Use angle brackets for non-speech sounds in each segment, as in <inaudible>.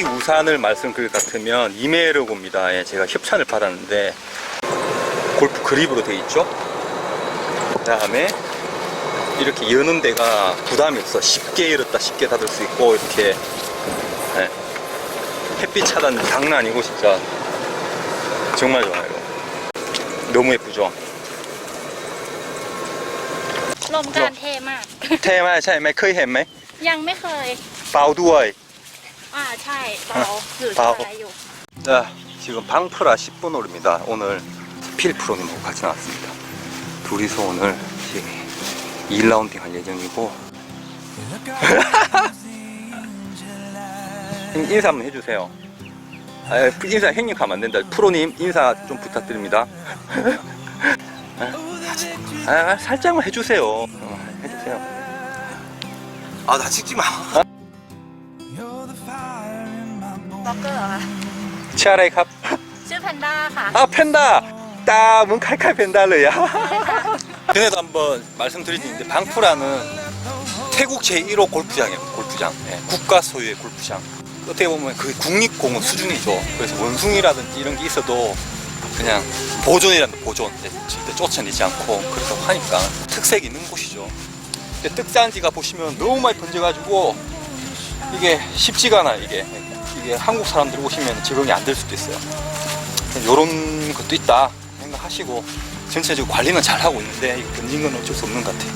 이 우산을 말씀드릴 것 같으면 이메르고입니다. 예, 제가 협찬을 받았는데 골프 그립으로 되어 있죠. 그 다음에 이렇게 여는 데가 부담이 없어. 쉽게 열었다 쉽게 닫을 수 있고 이렇게 예. 햇빛 차단 장난 아니고 진짜 정말 좋아요. 너무 예쁘죠. ลมการเทมาก เท่มากใช่ไหมเคยเห็นไหม ยังไม่เคย เปล่าด้วย อ่าใช่เบาหรือ เบา อะไรอยู่ 자, 지금 방프라 10분 홀입니다. 오늘 필 프로님하고 같이 나왔습니다. 둘이서 오늘 이제 2라운딩 할 예정이고 <laughs> 형님 인사 한번 해주세요. 아, 인사 형님 가면 안 된다. 프로님 인사 좀 부탁드립니다. <laughs> 아, 살짝만 해주세요. 어, 해주세요. 아 나 찍지 마. บล็อกเกอร์เหรอคะ 치아라이 갑. ชื่อแพนด้าค่ะ 아 팬다 따문 칼칼 팬다르야 전에도 <laughs> 한번 말씀드렸는데 방프라는 태국 제1호 골프장이에요 골프장 예, 국가 소유의 골프장 어떻게 보면 그 국립공원 수준이죠 그래서 원숭이라든지 이런 게 있어도 그냥 보존이란다 보존 예, 절대 쫓아내지 않고 그렇다고 하니까 특색이 있는 곳이죠 근데 떡산지가 보시면 너무 많이 번져가지고 이게 쉽지가 않아요 이게 이게 한국 사람들 오시면 적응이 안 될 수도 있어요 이런 것도 있다 생각하시고 전체적으로 관리는 잘 하고 있는데 이거 번진 건 어쩔 수 없는 것 같아요.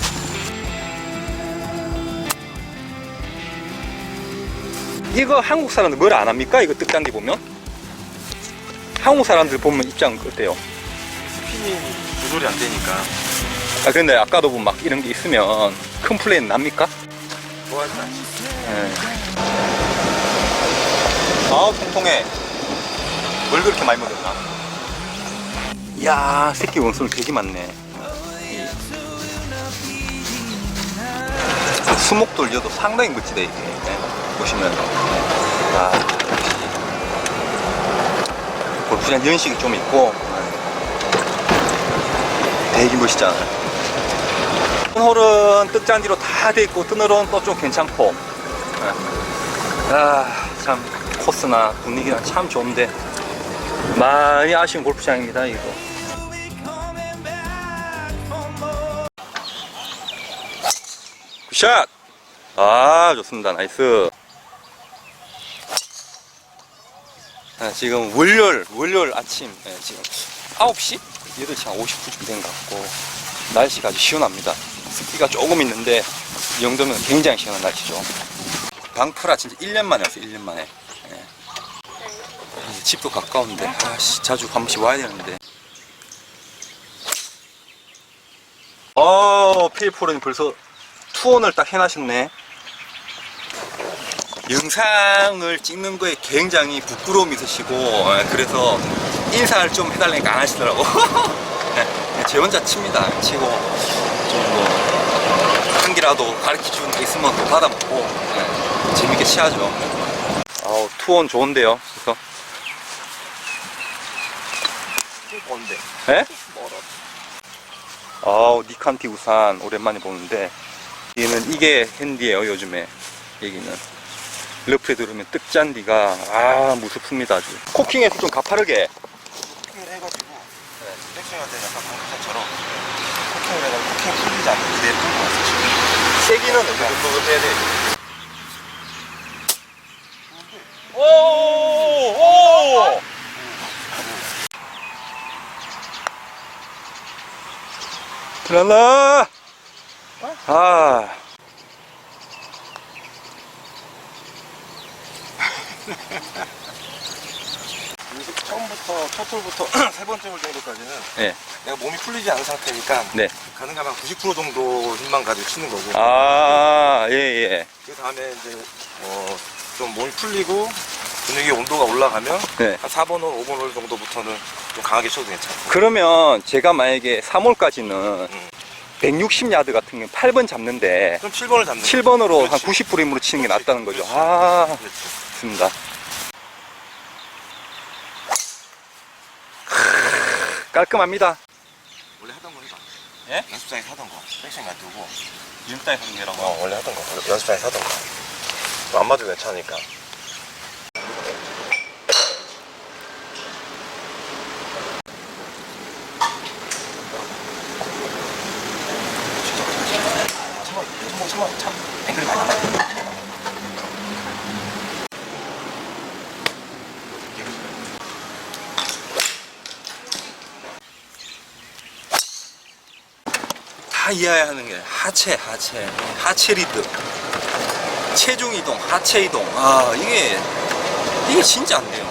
이거 한국 사람들 뭘 안 합니까? 이거 뜻단디 보면 한국 사람들 보면 입장 어때요? 스피닝 조절이 안 되니까 아 근데 아까도 보면 막 이런 게 있으면 컴플레인 납니까? 않지. 예. 아우 통통해 뭘 그렇게 많이 먹었나? 이야 새끼 원숭이 되게 많네 수목돌 여도 상당히 멋지다 이게 예. 보시면 아 골프장 연식이 좀 있고 예. 되게 멋있잖아요 큰 홀은 떡잔디로 다 돼 있고 뜬 홀은 또 좀 괜찮고 아참 코스나 분위기랑 참 좋은데 많이 아쉬운 골프장입니다 이거. 굿샷! 아 좋습니다. 나이스. 아, 지금 월요일 월요일 아침 예, 지금 9시? 8시 한 50분쯤 된 것 같고 날씨가 아주 시원합니다. 습기가 조금 있는데 이 정도면 굉장히 시원한 날씨죠. 방프라 진짜 1년 만에 왔어요 1년 만에. 예. 집도 가까운데. 아씨 자주 한 번씩 와야 되는데. 어 페이포르님 벌써 투혼을 딱 해놔셨네. 영상을 찍는 거에 굉장히 부끄러움이 있으시고 예, 그래서 인사를 좀 해달라니까 안 하시더라고. 예, <laughs> 제 혼자 칩니다. 치고 좀뭐 한 개라도 가르쳐 주는 게 있으면 또 받아먹고 예, 재밌게 치야죠. 아우 투혼 좋은데요. 그래서 뭔데? 예? 아우 니칸티 우산 오랜만에 보는데 얘는 이게 핸디예요 요즘에. 여기는. 러프에 들으면 떡잔디가 아 무섭습니다 아주. 코킹에서 좀 가파르게. 코킹을 해가지고 백스윙할 때 약간 방금처럼 코킹을 해가지고 코킹 풀리지 않고 그대로 풀고 왔어. 세기는 어느 정도 해야 돼 오오 들어라 아 <laughs> 처음부터 첫 홀부터 <clears throat> 세 번째 홀 정도까지는 네. 내가 몸이 풀리지 않은 상태니까 네. 가능하면 90% 정도 힘만 가지고 치는 거고 아, 예, 예. 그 다음에 이제 어, 좀 몸이 풀리고 분위기 온도가 올라가면 네. 한 4번 홀, 5번 홀 정도부터는 좀 강하게 쳐도 괜찮고 그러면 제가 만약에 3홀까지는 음. 160야드 같은 경우 8번 잡는데 그럼 7번을 잡는 7번으로 한 그렇지. 90브림으로 치는 게. 낫다는 거죠. 그렇지. 아, 그렇지. 좋습니다. 깔끔합니다. 원래 하던 거 해봐 예? 연습장에서 하던 거 백스윙 놔두고 윤따에 하는 게라고. 어 원래 하던 거 연습장에서 하던 거 안 맞아도 괜찮으니까 치면 참 댓글 많이 다 이해해야 하는 게 하체, 하체, 하체 리드 체중 이동, 하체 이동. 아 이게 이게 진짜 안 돼요.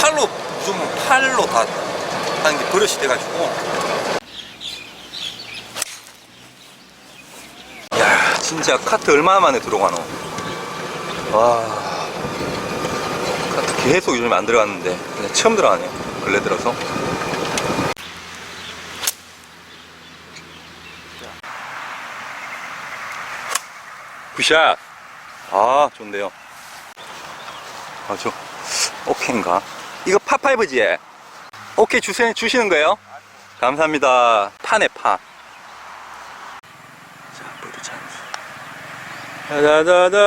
팔로 좀 팔로 다 하는 게 버릇이 돼가지고 진짜 카트 얼마나 만에 들어가노? 와 카트 계속 요즘 안 들어갔는데 그냥 처음 들어가네요. 근래 들어서. 굿샷. 아, 좋은데요. 아, 저, 오케인가? 이거 파5지? 오케이 주세, 주시는 거예요? 감사합니다. 파네, 파. 자, 보드 찬스. 다다다다.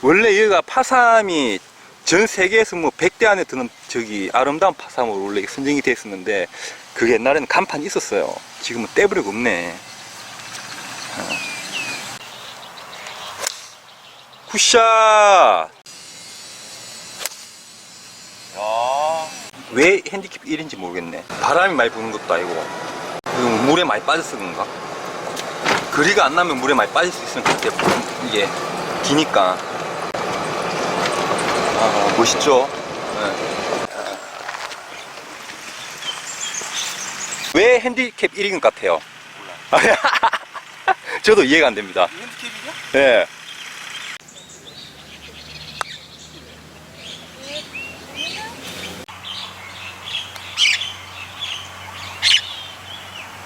원래 여기가 파삼이 전 세계에서 뭐 100대 안에 드는 저기 아름다운 파삼으로 원래 선정이 됐었는데 그게 옛날에는 간판이 있었어요. 지금은 떼버리고 없네. 굿샷! 야. 왜 핸디캡 1인지 모르겠네. 바람이 많이 부는 것도 아니고, 그리고 물에 많이 빠져서 그런가? 거리가 안 나면 물에 많이 빠질 수 있으면 그때 이게 기니까. 아, 멋있죠? 네. 왜 핸디캡 1인 것 같아요? <laughs> 저도 이해가 안 됩니다. 핸디캡이냐? 예.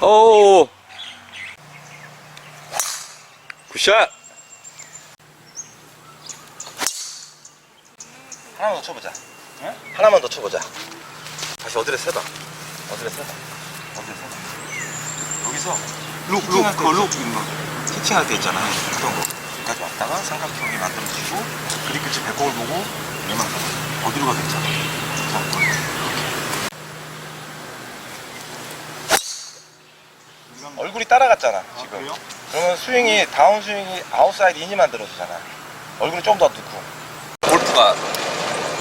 오. 굿샷. 하나만 더 쳐보자. 하나만 더 쳐보자. 다시 어디를 세봐. 어디를 세봐. 어디를 세봐. 여기서 룩, 룩, 그 룩, 티칭할 때 있잖아. 하던 거. 여기까지 왔다가 삼각형이 만들어지고 그리 끝이 배꼽을 보고 가봐. 어디로 가겠자. 자, 얼굴이 따라갔잖아 지금. 그러면 스윙이 다운 스윙이 아웃사이드 인이 만들어지잖아. 얼굴이 좀 더 넣고. 골프가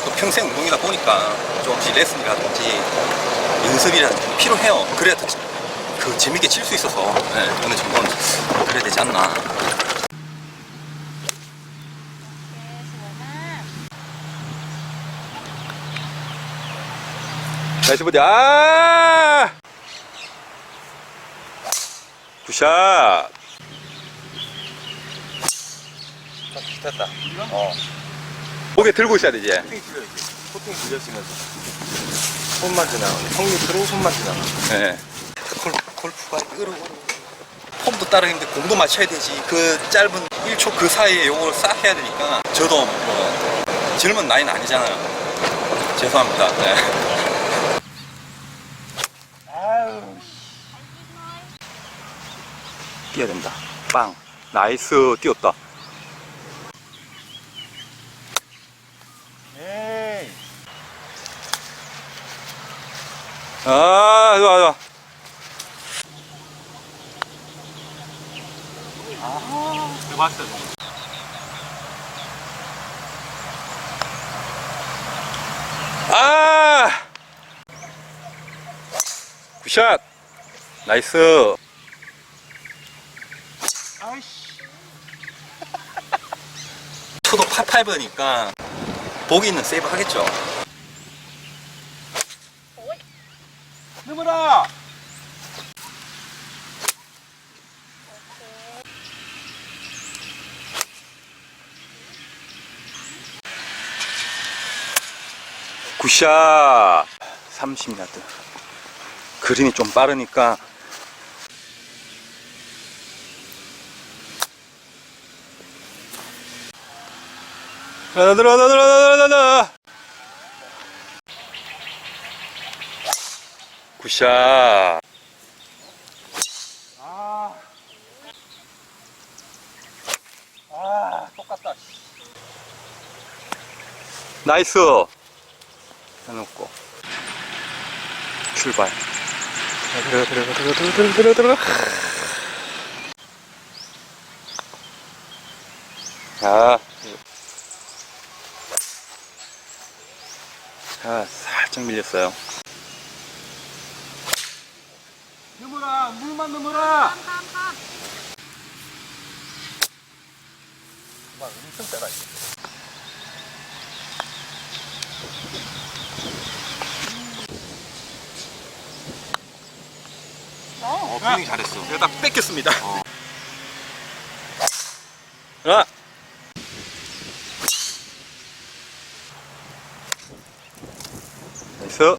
또 평생 운동이다 보니까 조금씩 레슨이라든지 연습이라든지 필요해요. 그래야 그 재밌게 칠 수 있어서 네, 어느 정도는 그래야 되지 않나. 나이스 보자. 아! 굿샷. 좀 비슷했다. 어. 고개 들고 있어야 되지. 코팅이 들려야지. 코팅이 들렸으면서. 손만 지나가. 형님으로 손만 지나가. 네. 골, 골프가 으르 폼도 따르는데 공도 맞춰야 되지. 그 짧은 1초 그 사이에 요걸 싹 해야 되니까 저도 뭐 젊은 나이는 아니잖아요. 죄송합니다. 네. 뛰어야 된다. 빵. 나이스. 뛰었다. 아, 좋아, 좋아. 해봤어. 아! 굿샷. 나이스. 아이씨. 저도 파5니까 보기는 세이브 하겠죠. 느무라. 굿샷. 30야드 그린이 좀 빠르니까. 하나 들어 하나 들어 하나 들어 하나 굿샷. 아. 아, 똑같다. 나이스 해놓고 출발. 자, 자 살짝 밀렸어요. 넘어라 물만 넘어라 막 엄청 따라 이거. 어, 분위기 잘했어. 제가 딱 뺏겼습니다. 어. 아! 나이스.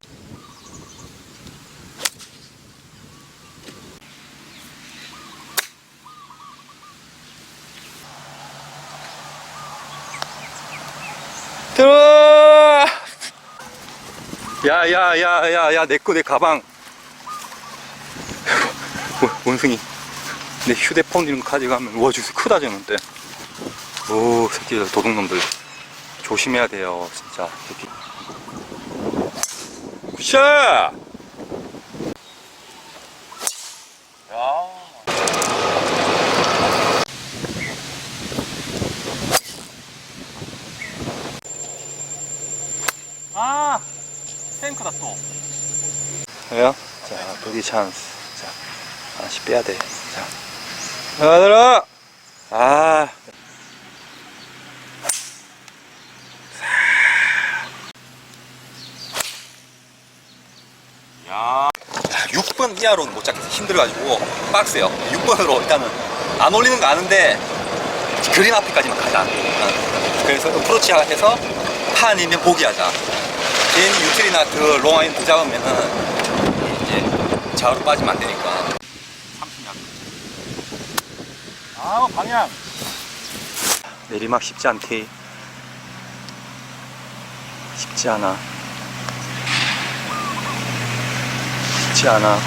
들어! 야, 야, 야, 야, 야, 내 거, 내 가방. 원- 원숭이. 내 휴대폰 이런 거 가져가면, 와, 주스 크다, 저는데. 오, 새끼들, 도둑놈들. 조심해야 돼요, 진짜. 새끼. 굿샷! 아, 탱크다 또. 왜요? 자, 버디 찬스. 자, 하나씩 빼야 돼. 자, 들어. 아. 야. 6번 이하로는 못 잡겠어. 힘들어가지고 빡세요. 6번으로 일단은 안 올리는 거 아는데 그린 앞에까지만 가자. 어. 그래서 어프로치 해서 파 아니면 보기 하자. 괜히 유틸이나 그 롱아인 더 잡으면은 이제 좌우로 빠지면 안 되니까. 30약. 아, 방향. 내리막 쉽지 않대. 쉽지 않아. 쉽지 않아.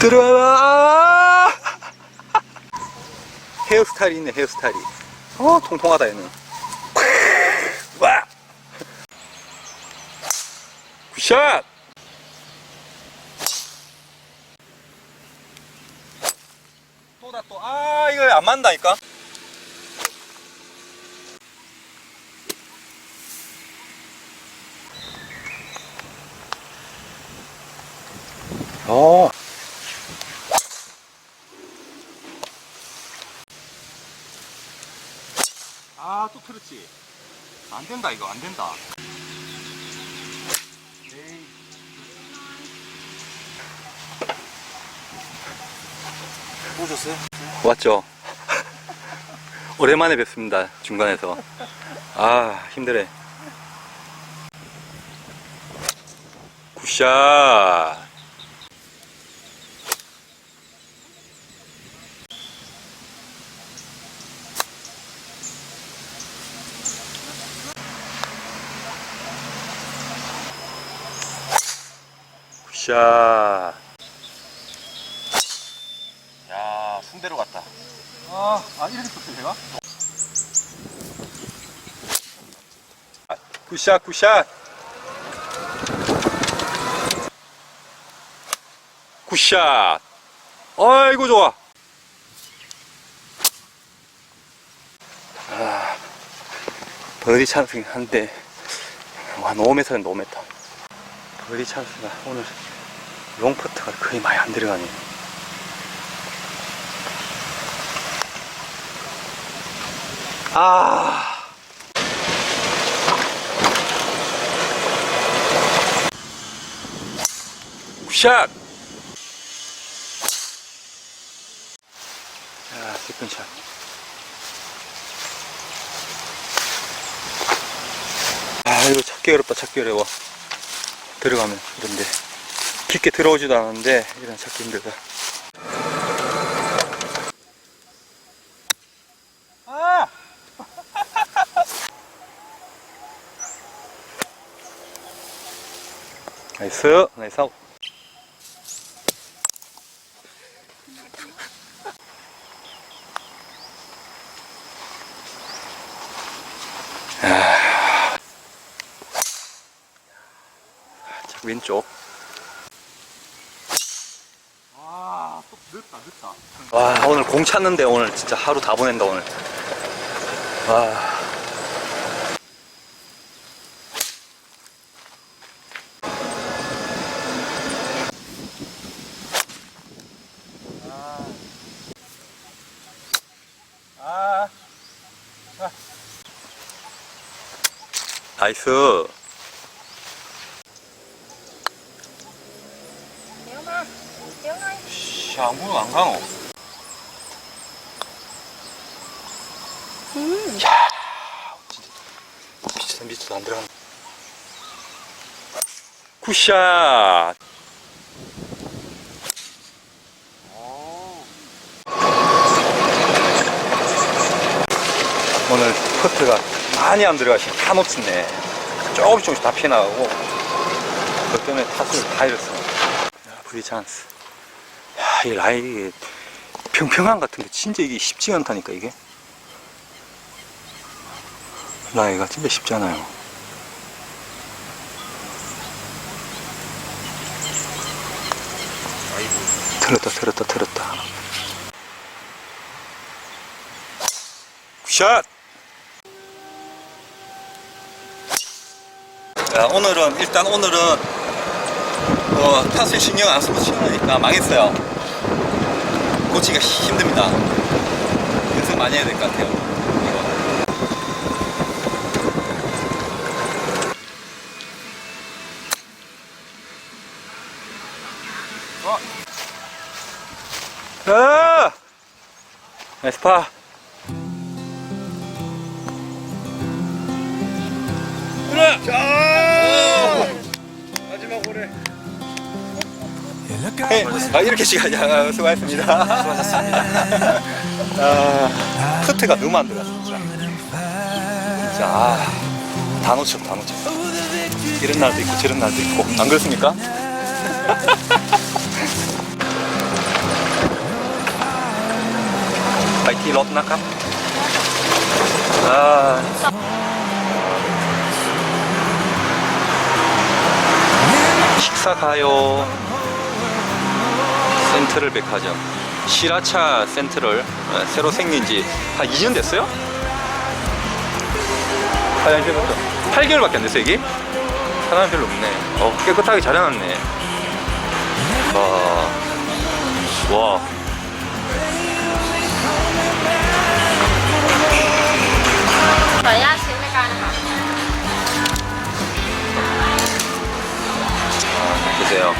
들어와! <laughs> 헤어스타일이 있네, 헤어스타일이. 어, 통통하다, 얘는. 와! 굿샷! 또다, 또. 아, 이거 안 맞는다니까? 어. 아, 또 틀었지. 안 된다, 이거, 안 된다. 에이. 보셨어요? 왔죠? 오랜만에 뵙습니다, 중간에서. 아, 힘들어. 굿샷. 굿샷. 야, 순대로 갔다. 아, 아 이렇게 쳤어요? 제가? 아, 굿샷 굿샷. 굿샷. 아이고 좋아. 아, 버디 찬스 한데 와 5m는 5m 버디 찬스가 오늘 롱퍼트가 거의 많이 안 들어가네 아. 샷! 자, 세컨 샷. 아, 이거 찾기 어렵다, 찾기 어려워. 들어가면, 이런데. 깊게 들어오지도 않았는데, 이런 찾기 힘들다. 나이스 나이스 아. 자, 왼쪽 아, 또 늦다, 늦다. 와 오늘 공 찼는데 오늘 진짜 하루 다 보낸다 오늘 와 나이스. 샤무 안 가노? 음. 야 미치다 미치다 안 들어가 굿샷. 오늘 퍼트가 많이 안 들어가시고 다 놓쳤네. 조금씩 조금씩 다 피해나가고 그것 때문에 탓을 다 잃었어. 야, 브리 찬스. 야, 이 라이 이게 평평한 같은데 진짜 이게 쉽지가 않다니까 이게. 라이가 진짜 쉽지 않아요. 틀었다 틀었다 틀었다. 굿샷! 야, 오늘은 일단 오늘은 어, 탓을 신경 안 쓰고 치는 거니까 망했어요. 고치기가 힘듭니다. 연습 많이 해야 될 것 같아요. 이거. 아! 에스파. 네, 아, 이렇게 시간이야. 아, 수고하셨습니다. 수고하셨습니다. 아, 커트가 너무 안 들어갔습니다. 진짜 아, 다 놓쳐, 다 놓쳐. 이런 날도 있고 저런 날도 있고 안 그렇습니까? <laughs> 파이팅 롯 나카. 아. 식사 가요. 센트럴 백화점 시라차 센트럴 어, 새로 생긴 지 한 2년 됐어요? 화장실 맞죠? 8개월밖에 안 됐어요 여기? 사람 별로 없네 어, 깨끗하게 잘 해놨네 와, 와. 보세요